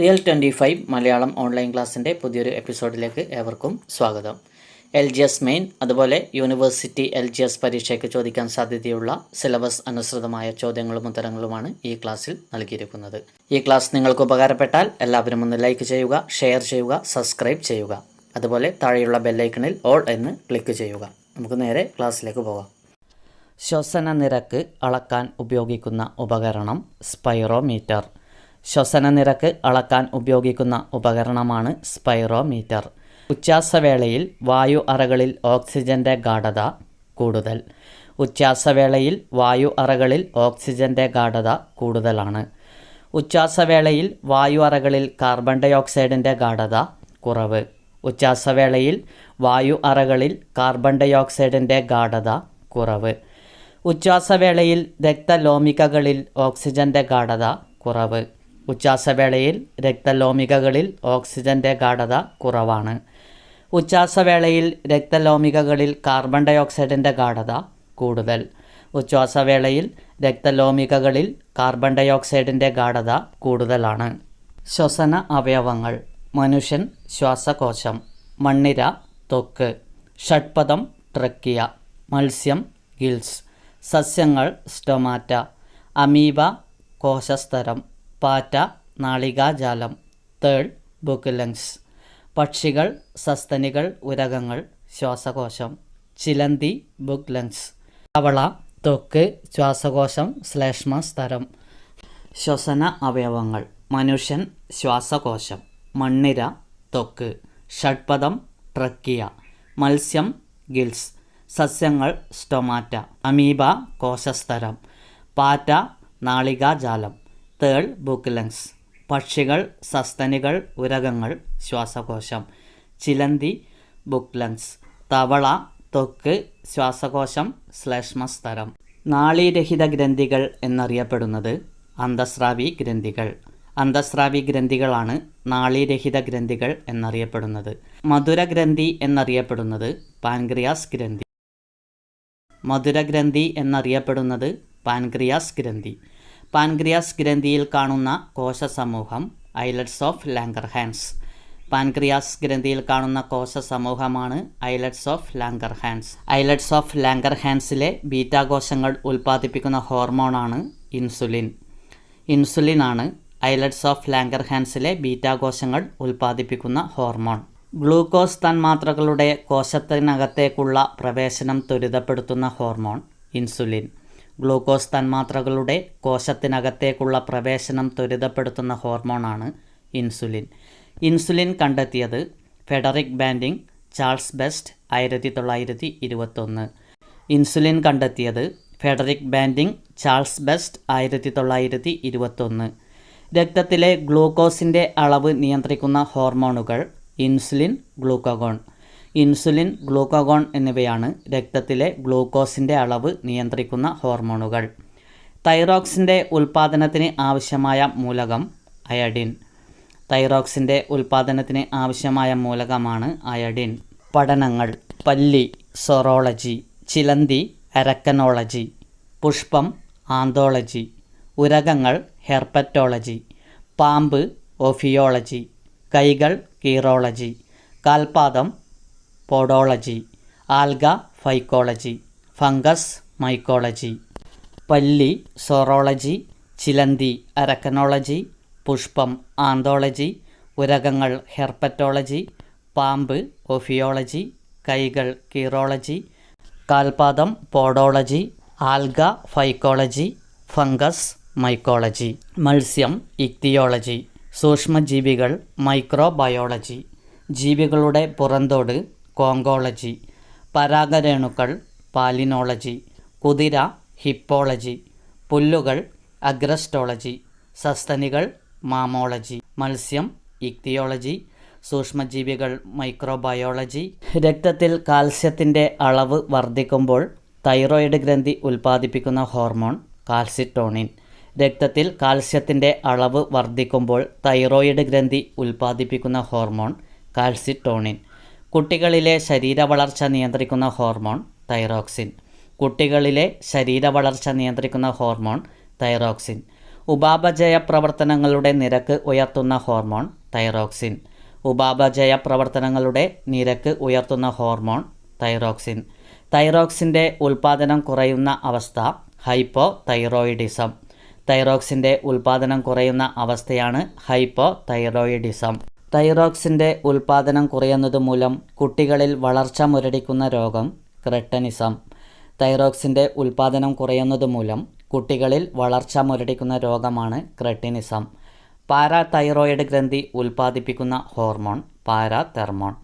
Real twenty five Malayalam online ക്ലാസ്സിന്റെ പുതിയൊരു എപ്പിസോഡിലേക്ക് ഏവർക്കും സ്വാഗതം. എൽ ജി എസ് മെയിൻ അതുപോലെ യൂണിവേഴ്സിറ്റി എൽ ജി എസ് പരീക്ഷയ്ക്ക് ചോദിക്കാൻ സാധ്യതയുള്ള സിലബസ് അനുസൃതമായ ചോദ്യങ്ങളും ഉത്തരങ്ങളുമാണ് ഈ ക്ലാസ്സിൽ നൽകിയിരിക്കുന്നത്. ഈ ക്ലാസ് നിങ്ങൾക്ക് ഉപകാരപ്പെട്ടാൽ എല്ലാവരും ഒന്ന് ലൈക്ക് ചെയ്യുക ഷെയർ ചെയ്യുക സബ്സ്ക്രൈബ് ചെയ്യുക. അതുപോലെ താഴെയുള്ള ബെല്ലൈക്കണിൽ ഓൾ എന്ന് ക്ലിക്ക് ചെയ്യുക. നമുക്ക് നേരെ ക്ലാസ്സിലേക്ക് പോകാം. ശ്വസന നിരക്ക് അളക്കാൻ ഉപയോഗിക്കുന്ന ഉപകരണം സ്പൈറോമീറ്റർ. ശ്വസന നിരക്ക് അളക്കാൻ ഉപയോഗിക്കുന്ന ഉപകരണമാണ് സ്പൈറോമീറ്റർ. ഉച്ഛ്വാസവേളയിൽ വായു അറകളിൽ ഓക്സിജന്റെ ഗാഠത കൂടുതൽ. ഉച്ഛ്വാസവേളയിൽ വായു അറകളിൽ ഓക്സിജന്റെ ഗാഠത കൂടുതലാണ്. ഉച്ഛ്വാസവേളയിൽ വായു അറകളിൽ കാർബൺ ഡൈ ഓക്സൈഡിന്റെ ഗാഠത കുറവ്. ഉച്ഛ്വാസവേളയിൽ വായു അറകളിൽ കാർബൺ ഡൈ ഓക്സൈഡിന്റെ ഗാഠത കുറവ്. ഉച്ഛ്വാസവേളയിൽ രക്തലോമികകളിൽ ഓക്സിജന്റെ ഗാഠത കുറവ്. ഉച്ഛ്വാസവേളയിൽ രക്തലോമികകളിൽ ഓക്സിജന്റെ ഗാഠത കുറവാണ്. ഉച്ഛ്വാസവേളയിൽ രക്തലോമികകളിൽ കാർബൺ ഡൈ ഓക്സൈഡിന്റെ ഗാഠത കൂടുതൽ. ഉച്ഛ്വാസവേളയിൽ രക്തലോമികകളിൽ കാർബൺ ഡൈ ഓക്സൈഡിന്റെ ഗാഠത കൂടുതലാണ്. ശ്വസന അവയവങ്ങൾ മനുഷ്യൻ ശ്വാസകോശം മണ്ണിര തൊക്ക് ഷഡ്പദം ട്രക്കിയ മത്സ്യം ഗിൽസ് സസ്യങ്ങൾ സ്റ്റൊമാറ്റ അമീബ കോശസ്തരം പാറ്റ നാളികാജാലം തേൾ ബുക്കിലങ്സ് പക്ഷികൾ സസ്തനികൾ ഉരകങ്ങൾ ശ്വാസകോശം. ചിലന്തി ബുക്ക് ലങ്സ് തവള തൊക്ക് ശ്വാസകോശം ശ്ലേഷ്മ സ്തരം ശ്വസന അവയവങ്ങൾ. മനുഷ്യൻ ശ്വാസകോശം. മണ്ണിര തൊക്ക്. ഷഡ്പദം ട്രക്കിയ മത്സ്യം ഗിൽസ്. സസ്യങ്ങൾ സ്റ്റൊമാറ്റ. അമീബ കോശസ്തരം. പാറ്റ നാളികാജാലം തേൾ ബുക്കിലങ്സ്. പക്ഷികൾ സസ്തനികൾ ഉരകങ്ങൾ ശ്വാസകോശം. ചിലന്തി ബുക്ക് ലങ്സ് തവള തൊക്ക് ശ്വാസകോശം ശ്ലേഷ്മസ്തരം നാളീരഹിത ഗ്രന്ഥികൾ എന്നറിയപ്പെടുന്നത് അന്തസ്രാവി ഗ്രന്ഥികൾ. അന്തസ്രാവി ഗ്രന്ഥികളാണ് നാളീരഹിത ഗ്രന്ഥികൾ എന്നറിയപ്പെടുന്നത്. മധുരഗ്രന്ഥി എന്നറിയപ്പെടുന്നത് പാൻക്രിയാസ് ഗ്രന്ഥി. മധുരഗ്രന്ഥി എന്നറിയപ്പെടുന്നത് പാൻക്രിയാസ് ഗ്രന്ഥി. പാൻക്രിയാസ് ഗ്രന്ഥിയിൽ കാണുന്ന കോശ സമൂഹം ഐലറ്റ്സ് ഓഫ് ലാങ്കർഹാൻസ് പാൻക്രിയാസ് ഗ്രന്ഥിയിൽ കാണുന്ന കോശ സമൂഹമാണ് islets of Langerhans islets of ലാങ്കർഹാൻസിലെ ബീറ്റാകോശങ്ങൾ ഉൽപ്പാദിപ്പിക്കുന്ന ഹോർമോണാണ് ഇൻസുലിൻ. ഇൻസുലിൻ ആണ് ഐലറ്റ്സ് ഓഫ് ലാങ്കർഹാൻസിലെ ബീറ്റാകോശങ്ങൾ ഉൽപ്പാദിപ്പിക്കുന്ന ഹോർമോൺ. ഗ്ലൂക്കോസ് തന്മാത്രകളുടെ കോശത്തിനകത്തേക്കുള്ള പ്രവേശനം ത്വരിതപ്പെടുത്തുന്ന ഹോർമോൺ ഇൻസുലിൻ. ഗ്ലൂക്കോസ് തന്മാത്രകളുടെ കോശത്തിനകത്തേക്കുള്ള പ്രവേശനം ത്വരിതപ്പെടുത്തുന്ന ഹോർമോണാണ് ഇൻസുലിൻ. ഇൻസുലിൻ കണ്ടെത്തിയത് ഫെഡറിക് ബാൻഡിങ് ചാൾസ് ബെസ്റ്റ് ആയിരത്തി തൊള്ളായിരത്തി ഇരുപത്തൊന്ന് ഇൻസുലിൻ കണ്ടെത്തിയത് ഫെഡറിക് ബാൻഡിങ് ചാൾസ് ബെസ്റ്റ് ആയിരത്തി തൊള്ളായിരത്തി ഇരുപത്തൊന്ന് രക്തത്തിലെ ഗ്ലൂക്കോസിന്റെ അളവ് നിയന്ത്രിക്കുന്ന ഹോർമോണുകൾ ഇൻസുലിൻ ഗ്ലൂക്കോഗോൺ. ഇൻസുലിൻ ഗ്ലൂക്കോഗോൺ എന്നിവയാണ് രക്തത്തിലെ ഗ്ലൂക്കോസിന്റെ അളവ് നിയന്ത്രിക്കുന്ന ഹോർമോണുകൾ. തൈറോക്സിന്റെ ഉൽപ്പാദനത്തിന് ആവശ്യമായ മൂലകം അയഡിൻ. തൈറോക്സിന്റെ ഉൽപ്പാദനത്തിന് ആവശ്യമായ മൂലകമാണ് അയഡിൻ. പഠനങ്ങൾ പല്ലി സൊറോളജി ചിലന്തി അരക്കനോളജി പുഷ്പം ആന്തോളജി ഉരകങ്ങൾ ഹെർപ്പറ്റോളജി പാമ്പ് ഒഫിയോളജി കൈകൾ കീറോളജി കാൽപാദം podology alga phycology fungus mycology പല്ലി സോറോളജി ചിലന്തി അരക്കനോളജി പുഷ്പം ആന്തോളജി ഉരകങ്ങൾ ഹെർപ്പറ്റോളജി പാമ്പ് ഒഫിയോളജി കൈകൾ കീറോളജി കാൽപാദം podology alga phycology fungus mycology. മത്സ്യം ഇക്തിയോളജി. സൂക്ഷ്മജീവികൾ മൈക്രോബയോളജി. ജീവികളുടെ പുറന്തോട് കോങ്കോളജി പരാഗരേണുക്കൾ പാലിനോളജി കുതിര ഹിപ്പോളജി പുല്ലുകൾ അഗ്രസ്റ്റോളജി സസ്തനികൾ മാമോളജി മത്സ്യം ഇക്തിയോളജി സൂക്ഷ്മജീവികൾ മൈക്രോബയോളജി. രക്തത്തിൽ കാൽസ്യത്തിന്റെ അളവ് വർദ്ധിക്കുമ്പോൾ തൈറോയിഡ് ഗ്രന്ഥി ഉൽപ്പാദിപ്പിക്കുന്ന ഹോർമോൺ കാൽസിറ്റോണിൻ. രക്തത്തിൽ കാൽസ്യത്തിന്റെ അളവ് വർദ്ധിക്കുമ്പോൾ തൈറോയിഡ് ഗ്രന്ഥി ഉൽപ്പാദിപ്പിക്കുന്ന ഹോർമോൺ കാൽസിറ്റോണിൻ. കുട്ടികളിലെ ശരീരവളർച്ച നിയന്ത്രിക്കുന്ന ഹോർമോൺ തൈറോക്സിൻ. കുട്ടികളിലെ ശരീരവളർച്ച നിയന്ത്രിക്കുന്ന ഹോർമോൺ തൈറോക്സിൻ. ഉപാപചയ പ്രവർത്തനങ്ങളുടെ നിരക്ക് ഉയർത്തുന്ന ഹോർമോൺ തൈറോക്സിൻ. ഉപാപചയ പ്രവർത്തനങ്ങളുടെ നിരക്ക് ഉയർത്തുന്ന ഹോർമോൺ തൈറോക്സിൻ. തൈറോക്സിന്റെ ഉൽപ്പാദനം കുറയുന്ന അവസ്ഥ ഹൈപ്പോ തൈറോയിഡിസം തൈറോക്സിന്റെ ഉൽപ്പാദനം കുറയുന്ന അവസ്ഥയാണ് ഹൈപ്പോ തൈറോയിഡിസം തൈറോക്സിന്റെ ഉൽപ്പാദനം കുറയുന്നതുമൂലം കുട്ടികളിൽ വളർച്ച മുരടിക്കുന്ന രോഗം ക്രെട്ടനിസം. തൈറോക്സിന്റെ ഉൽപ്പാദനം കുറയുന്നതുമൂലം കുട്ടികളിൽ വളർച്ച മുരടിക്കുന്ന രോഗമാണ് ക്രെട്ടിനിസം. പാരാതൈറോയിഡ് ഗ്രന്ഥി ഉൽപ്പാദിപ്പിക്കുന്ന ഹോർമോൺ പാരാതെർമോൺ.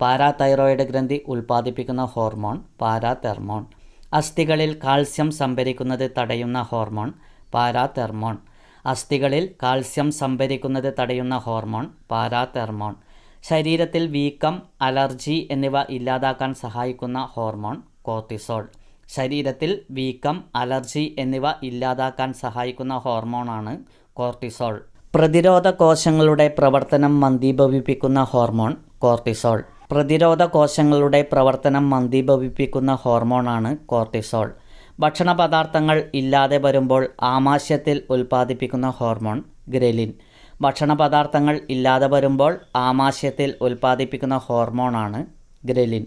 പാരാതൈറോയിഡ് ഗ്രന്ഥി ഉൽപ്പാദിപ്പിക്കുന്ന ഹോർമോൺ പാരാതെർമോൺ. അസ്ഥികളിൽ കാൽസ്യം സംഭരിക്കുന്നത് തടയുന്ന ഹോർമോൺ പാരാതെർമോൺ. അസ്ഥികളിൽ കാൽസ്യം സംഭരിക്കുന്നത് തടയുന്ന ഹോർമോൺ പാരാതെർമോൺ. ശരീരത്തിൽ വീക്കം അലർജി എന്നിവ ഇല്ലാതാക്കാൻ സഹായിക്കുന്ന ഹോർമോൺ കോർട്ടിസോൾ. ശരീരത്തിൽ വീക്കം അലർജി എന്നിവ ഇല്ലാതാക്കാൻ സഹായിക്കുന്ന ഹോർമോണാണ് കോർട്ടിസോൾ. പ്രതിരോധ കോശങ്ങളുടെ പ്രവർത്തനം മന്ദീഭവിപ്പിക്കുന്ന ഹോർമോൺ കോർട്ടിസോൾ. പ്രതിരോധ കോശങ്ങളുടെ പ്രവർത്തനം മന്ദീഭവിപ്പിക്കുന്ന ഹോർമോണാണ് കോർട്ടിസോൾ. ഭക്ഷണ പദാർത്ഥങ്ങൾ ഇല്ലാതെ വരുമ്പോൾ ആമാശയത്തിൽ ഉൽപ്പാദിപ്പിക്കുന്ന ഹോർമോൺ ഗ്രെലിൻ. ഭക്ഷണ പദാർത്ഥങ്ങൾ ഇല്ലാതെ വരുമ്പോൾ ആമാശയത്തിൽ ഉൽപ്പാദിപ്പിക്കുന്ന ഹോർമോണാണ് ഗ്രെലിൻ.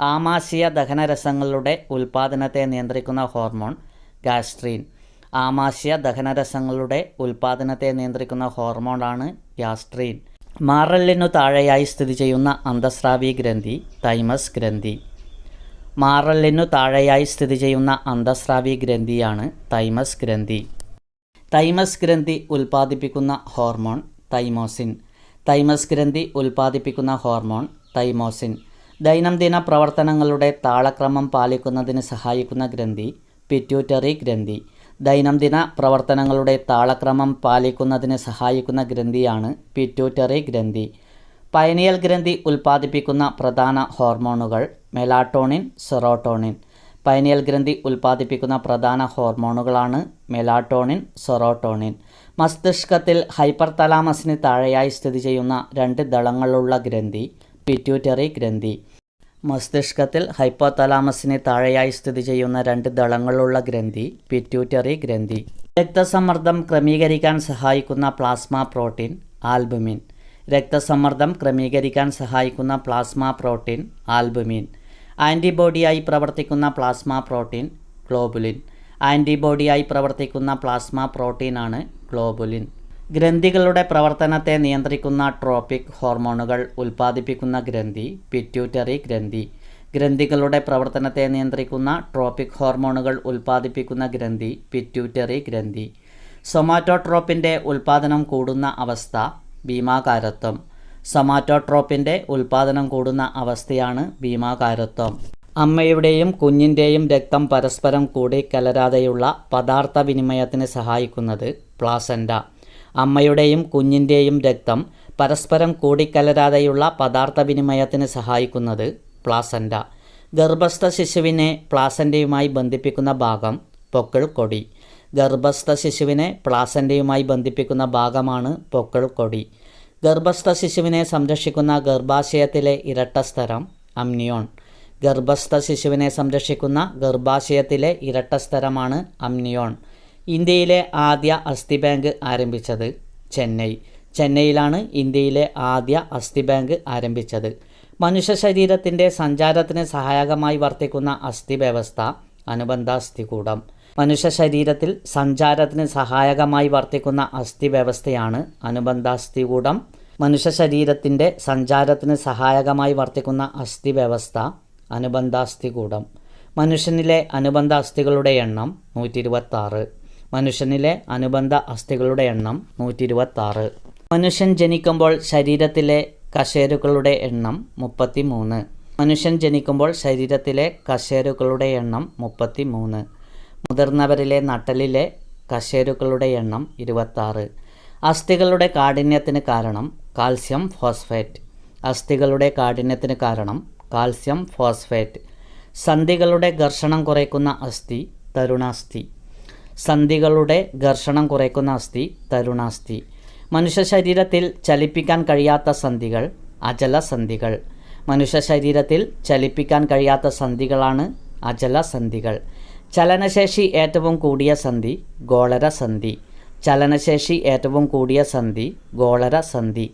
ആമാശയ ദഹനരസങ്ങളുടെ ഉൽപ്പാദനത്തെ നിയന്ത്രിക്കുന്ന ഹോർമോൺ ഗാസ്ട്രീൻ. ആമാശയ ദഹനരസങ്ങളുടെ ഉൽപ്പാദനത്തെ നിയന്ത്രിക്കുന്ന ഹോർമോണാണ് ഗ്യാസ്ട്രീൻ മാറലിനു താഴെയായി സ്ഥിതി ചെയ്യുന്ന അന്തസ്രാവി ഗ്രന്ഥി തൈമസ് ഗ്രന്ഥി. മാറലിനു താഴെയായി സ്ഥിതി ചെയ്യുന്ന അന്തസ്രാവി ഗ്രന്ഥിയാണ് തൈമസ് ഗ്രന്ഥി. തൈമസ് ഗ്രന്ഥി ഉൽപ്പാദിപ്പിക്കുന്ന ഹോർമോൺ തൈമോസിൻ. തൈമസ് ഗ്രന്ഥി ഉൽപ്പാദിപ്പിക്കുന്ന ഹോർമോൺ തൈമോസിൻ. ദൈനംദിന പ്രവർത്തനങ്ങളുടെ താളക്രമം പാലിക്കുന്നതിന് സഹായിക്കുന്ന ഗ്രന്ഥി പിറ്റ്യൂട്ടറി ഗ്രന്ഥി. ദൈനംദിന പ്രവർത്തനങ്ങളുടെ താളക്രമം പാലിക്കുന്നതിന് സഹായിക്കുന്ന ഗ്രന്ഥിയാണ് പിറ്റ്യൂട്ടറി ഗ്രന്ഥി. പൈനിയൽ ഗ്രന്ഥി ഉൽപ്പാദിപ്പിക്കുന്ന പ്രധാന ഹോർമോണുകൾ മെലാട്ടോണിൻ സെറോട്ടോണിൻ. പൈനിയൽ ഗ്രന്ഥി ഉൽപ്പാദിപ്പിക്കുന്ന പ്രധാന ഹോർമോണുകളാണ് മെലാട്ടോണിൻ സെറോട്ടോണിൻ. മസ്തിഷ്കത്തിൽ ഹൈപ്പർ തലാമസിന് താഴെയായി സ്ഥിതി ചെയ്യുന്ന രണ്ട് ദളങ്ങളുള്ള ഗ്രന്ഥി പിറ്റ്യൂട്ടറി ഗ്രന്ഥി. മസ്തിഷ്കത്തിൽ ഹൈപ്പോ തലാമസിന് താഴെയായി സ്ഥിതി ചെയ്യുന്ന രണ്ട് ദളങ്ങളുള്ള ഗ്രന്ഥി പിറ്റ്യൂട്ടറി ഗ്രന്ഥി. രക്തസമ്മർദ്ദം ക്രമീകരിക്കാൻ സഹായിക്കുന്ന പ്ലാസ്മ പ്രോട്ടീൻ ആൽബുമിൻ. രക്തസമ്മർദ്ദം ക്രമീകരിക്കാൻ സഹായിക്കുന്ന പ്ലാസ്മ പ്രോട്ടീൻ ആൽബുമിൻ. ആന്റിബോഡിയായി പ്രവർത്തിക്കുന്ന പ്ലാസ്മ പ്രോട്ടീൻ ഗ്ലോബുലിൻ. ആന്റിബോഡിയായി പ്രവർത്തിക്കുന്ന പ്ലാസ്മ പ്രോട്ടീനാണ് ഗ്ലോബുലിൻ. ഗ്രന്ഥികളുടെ പ്രവർത്തനത്തെ നിയന്ത്രിക്കുന്ന ട്രോപ്പിക് ഹോർമോണുകൾ ഉൽപ്പാദിപ്പിക്കുന്ന ഗ്രന്ഥി പിറ്റ്യൂട്ടറി ഗ്രന്ഥി. ഗ്രന്ഥികളുടെ പ്രവർത്തനത്തെ നിയന്ത്രിക്കുന്ന ട്രോപ്പിക് ഹോർമോണുകൾ ഉൽപ്പാദിപ്പിക്കുന്ന ഗ്രന്ഥി പിറ്റ്യൂട്ടറി ഗ്രന്ഥി. സൊമാറ്റോട്രോപ്പിന്റെ ഉൽപ്പാദനം കൂടുന്ന അവസ്ഥ ഭീമാകാരത്വം. സൊമാറ്റോട്രോപ്പിന്റെ ഉൽപ്പാദനം കൂടുന്ന അവസ്ഥയാണ് ഭീമാകാരത്വം. അമ്മയുടെയും കുഞ്ഞിന്റെയും രക്തം പരസ്പരം കൂടി കലരാതെയുള്ള പദാർത്ഥ വിനിമയത്തിന് സഹായിക്കുന്നത് പ്ലാസന്റ അമ്മയുടെയും കുഞ്ഞിന്റെയും രക്തം പരസ്പരം കൂടിക്കലരാതെയുള്ള പദാർത്ഥ വിനിമയത്തിന് സഹായിക്കുന്നത് പ്ലാസന്റ ഗർഭസ്ഥ ശിശുവിനെ പ്ലാസന്റയുമായി ബന്ധിപ്പിക്കുന്ന ഭാഗം പൊക്കിൾ കൊടി. ഗർഭസ്ഥ ശിശുവിനെ പ്ലാസന്റയുമായി ബന്ധിപ്പിക്കുന്ന ഭാഗമാണ് പൊക്കിൾ കൊടി. ഗർഭസ്ഥ ശിശുവിനെ സംരക്ഷിക്കുന്ന ഗർഭാശയത്തിലെ ഇരട്ട സ്ഥരം അമ്നിയോൺ. ഗർഭസ്ഥ ശിശുവിനെ സംരക്ഷിക്കുന്ന ഗർഭാശയത്തിലെ ഇരട്ട സ്ഥരമാണ് അമ്നിയോൺ. ഇന്ത്യയിലെ ആദ്യ അസ്ഥി ബാങ്ക് ആരംഭിച്ചത് ചെന്നൈ. ചെന്നൈയിലാണ് ഇന്ത്യയിലെ ആദ്യ അസ്ഥി ബാങ്ക് ആരംഭിച്ചത്. മനുഷ്യ ശരീരത്തിന്റെ സഞ്ചാരത്തിന് സഹായകമായി വർത്തിക്കുന്ന അസ്ഥി വ്യവസ്ഥ അനുബന്ധ അസ്ഥികൂടം മനുഷ്യ ശരീരത്തിൽ സഞ്ചാരത്തിന് സഹായകമായി വർത്തിക്കുന്ന അസ്ഥി വ്യവസ്ഥയാണ് അനുബന്ധ അസ്ഥികൂടം മനുഷ്യ ശരീരത്തിന്റെ സഞ്ചാരത്തിന് സഹായകമായി വർത്തിക്കുന്ന അസ്ഥി വ്യവസ്ഥ അനുബന്ധാസ്ഥി കൂടം മനുഷ്യനിലെ അനുബന്ധ അസ്ഥികളുടെ എണ്ണം നൂറ്റി ഇരുപത്താറ് മനുഷ്യനിലെ അനുബന്ധ അസ്ഥികളുടെ എണ്ണം നൂറ്റി ഇരുപത്താറ് മനുഷ്യൻ ജനിക്കുമ്പോൾ ശരീരത്തിലെ കശേരുക്കളുടെ എണ്ണം മുപ്പത്തി മൂന്ന് മനുഷ്യൻ ജനിക്കുമ്പോൾ ശരീരത്തിലെ കശേരുക്കളുടെ എണ്ണം മുപ്പത്തി മൂന്ന് മുതിർന്നവരിലെ നട്ടലിലെ കശേരുക്കളുടെ എണ്ണം ഇരുപത്താറ്. അസ്ഥികളുടെ കാഠിന്യത്തിന് കാരണം കാൽസ്യം ഫോസ്ഫേറ്റ്. അസ്ഥികളുടെ കാഠിന്യത്തിന് കാരണം കാൽസ്യം ഫോസ്ഫേറ്റ്. സന്ധികളുടെ ഘർഷണം കുറയ്ക്കുന്ന അസ്ഥി തരുണാസ്ഥി. സന്ധികളുടെ ഘർഷണം കുറയ്ക്കുന്ന അസ്ഥി തരുണാസ്ഥി. മനുഷ്യ ശരീരത്തിൽ ചലിപ്പിക്കാൻ കഴിയാത്ത സന്ധികൾ അജലസന്ധികൾ മനുഷ്യ ശരീരത്തിൽ ചലിപ്പിക്കാൻ കഴിയാത്ത സന്ധികളാണ് അജലസന്ധികൾ ചലനശേഷി ഏറ്റവും കൂടിയ സന്ധി ഗോളരസന്ധി ചലനശേഷി ഏറ്റവും കൂടിയ സന്ധി ഗോളര സന്ധി.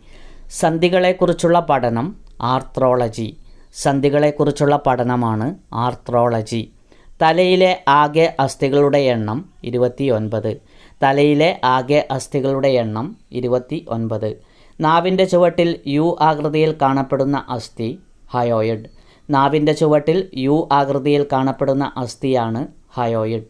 സന്ധികളെക്കുറിച്ചുള്ള പഠനം ആർത്രോളജി. സന്ധികളെക്കുറിച്ചുള്ള പഠനമാണ് ആർത്രോളജി. തലയിലെ ആകെ അസ്ഥികളുടെ എണ്ണം ഇരുപത്തി ഒൻപത് തലയിലെ ആകെ അസ്ഥികളുടെ എണ്ണം ഇരുപത്തി ഒൻപത് നാവിന്റെ ചുവട്ടിൽ യു ആകൃതിയിൽ കാണപ്പെടുന്ന അസ്ഥി ഹയോയിഡ്. നാവിന്റെ ചുവട്ടിൽ യു ആകൃതിയിൽ കാണപ്പെടുന്ന അസ്ഥിയാണ് ഹയോയിഡ്.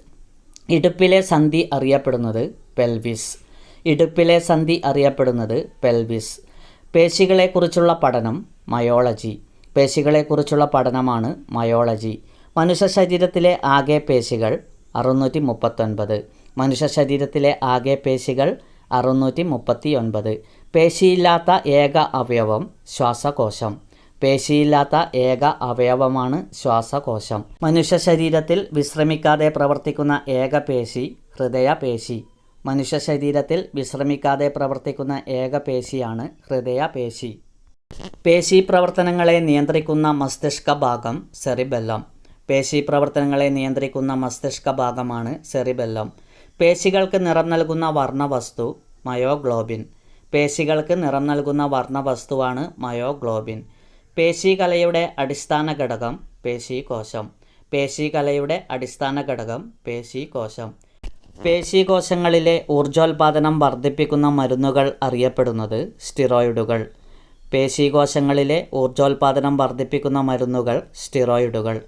ഇടുപ്പിലെ സന്ധി അറിയപ്പെടുന്നത് പെൽവിസ്. ഇടുപ്പിലെ സന്ധി അറിയപ്പെടുന്നത് പെൽവിസ്. പേശികളെക്കുറിച്ചുള്ള പഠനം മയോളജി. പേശികളെക്കുറിച്ചുള്ള പഠനമാണ് മയോളജി. മനുഷ്യ ശരീരത്തിലെ ആകെ പേശികൾ അറുന്നൂറ്റി മുപ്പത്തൊൻപത് മനുഷ്യ ശരീരത്തിലെ ആകെ പേശികൾ അറുന്നൂറ്റി മുപ്പത്തി ഒൻപത് പേശിയില്ലാത്ത ഏക അവയവം ശ്വാസകോശം. പേശിയില്ലാത്ത ഏക അവയവമാണ് ശ്വാസകോശം. മനുഷ്യ ശരീരത്തിൽ വിശ്രമിക്കാതെ പ്രവർത്തിക്കുന്ന ഏക പേശി ഹൃദയപേശി. മനുഷ്യ ശരീരത്തിൽ വിശ്രമിക്കാതെ പ്രവർത്തിക്കുന്ന ഏക പേശിയാണ് ഹൃദയപേശി. പേശി പ്രവർത്തനങ്ങളെ നിയന്ത്രിക്കുന്ന മസ്തിഷ്ക ഭാഗം സെറിബെല്ലം. പേശി പ്രവർത്തനങ്ങളെ നിയന്ത്രിക്കുന്ന മസ്തിഷ്ക ഭാഗമാണ് സെറിബെല്ലം. പേശികൾക്ക് നിറം നൽകുന്ന വർണവസ്തു മയോഗ്ലോബിൻ. പേശികൾക്ക് നിറം നൽകുന്ന വർണവസ്തുവാണ് മയോഗ്ലോബിൻ. പേശീകലയുടെ അടിസ്ഥാന ഘടകം പേശീകോശം. പേശീകലയുടെ അടിസ്ഥാന ഘടകം പേശീകോശം. പേശീകോശങ്ങളിലെ ഊർജോൽപാദനം വർദ്ധിപ്പിക്കുന്ന മരുന്നുകൾ അറിയപ്പെടുന്നത് സ്റ്റിറോയിഡുകൾ. പേശീകോശങ്ങളിലെ ഊർജോൽപാദനം വർദ്ധിപ്പിക്കുന്ന മരുന്നുകൾ സ്റ്റിറോയിഡുകൾ.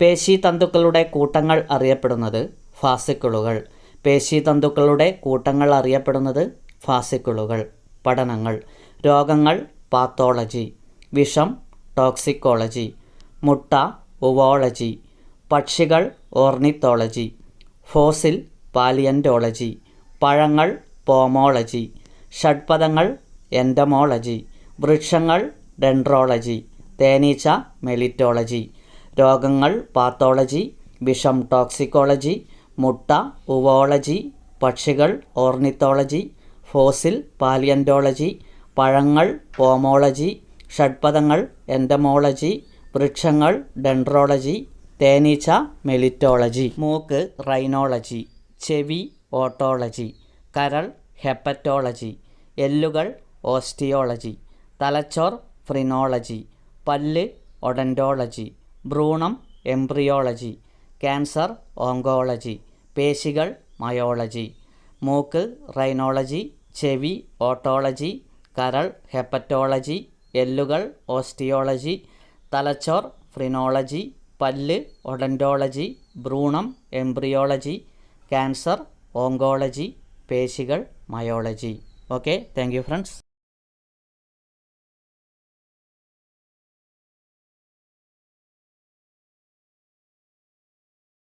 പേശി തന്തുക്കളുടെ കൂട്ടങ്ങൾ അറിയപ്പെടുന്നത് ഫാസിക്കിളുകൾ. പേശീതന്തുക്കളുടെ കൂട്ടങ്ങൾ അറിയപ്പെടുന്നത് ഫാസിക്കിളുകൾ. പഠനങ്ങൾ. രോഗങ്ങൾ പാത്തോളജി. വിഷം ടോക്സിക്കോളജി. മുട്ട ഉവോളജി. പക്ഷികൾ ഓർണിത്തോളജി. ഫോസിൽ പാലിയന്റോളജി പഴങ്ങൾ പോമോളജി ഷഡ്പദങ്ങൾ എൻഡമോളജി വൃക്ഷങ്ങൾ ഡെൻഡ്രോളജി തേനീച്ച മെലിറ്റോളജി രോഗങ്ങൾ പാത്തോളജി വിഷം ടോക്സിക്കോളജി മുട്ട ഉവോളജി പക്ഷികൾ ഓർണിത്തോളജി ഫോസിൽ പാലിയന്റോളജി പഴങ്ങൾ പോമോളജി ഷഡ്പദങ്ങൾ എൻഡമോളജി വൃക്ഷങ്ങൾ ഡെൻഡ്രോളജി തേനീച്ച മെലിറ്റോളജി മൂക്ക് റൈനോളജി ചെവി ഓട്ടോളജി കരൾ ഹെപ്പറ്റോളജി എല്ലുകൾ ഓസ്റ്റിയോളജി തലച്ചോർ ഫ്രിനോളജി പല്ല് ഒഡന്റോളജി ഭ്രൂണം എംബ്രിയോളജി ക്യാൻസർ ഓങ്കോളജി പേശികൾ മയോളജി മൂക്ക് റൈനോളജി ചെവി ഓട്ടോളജി കരൾ ഹെപ്പറ്റോളജി എല്ലുകൾ ഓസ്റ്റിയോളജി തലച്ചോർ ഫ്രിനോളജി പല്ല് ഒഡന്റോളജി ഭ്രൂണം എംബ്രിയോളജി ക്യാൻസർ ഓങ്കോളജി പേശികൾ myology. Okay thank you friends.